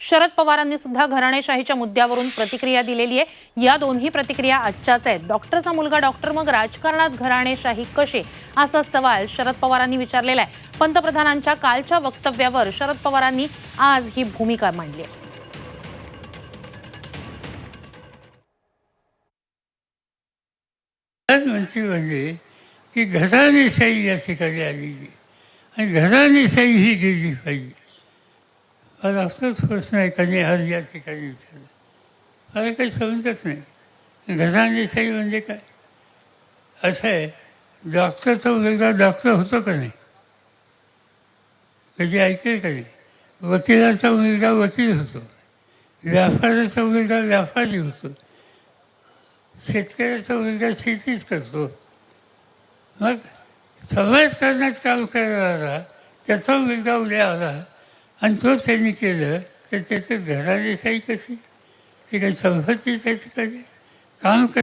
शरद पवारांनी सुद्धा घराणेशाहीच्या मुद्द्यावरून प्रतिक्रिया दिलेली आहे. या दोन्ही प्रतिक्रिया आजच्याच आहेत. डॉक्टरचा मुलगा डॉक्टर मग राजकारणात घराणेशाही कशी? असा सवाल शरद पवारांनी विचारलेला आहे. पंतप्रधानांच्या कालच्या वक्तव्यावर शरद पवारांनी आज ही भूमिका मांडली आहे. प्रधानमंत्री म्हणजे की घराणेशाही या ठिकाणी आलेली आणि घराणेशाही ही गेली पाहिजे. मला होत प्रश्न एकाने हर या ठिकाणी विचारला. मला काही समजत नाही. घराणेशाही म्हणजे काय? असं आहे डॉक्टरचा मुलगा डॉक्टर होतो का नाही? कधी ऐकेल का नाही? वकिलाचा मुलगा वकील होतो. व्यापाराचा मुलगा व्यापारी होतो. शेतकऱ्याचा मुलगा शेतीच करतो. मग समाजकारणात काम करणारा त्याचा मुलगा उद्या आला. आणि तो त्यांनी केलं तर त्याचं घरादेशाही कशी? ती काही संपत्ती त्याची कधी काम कर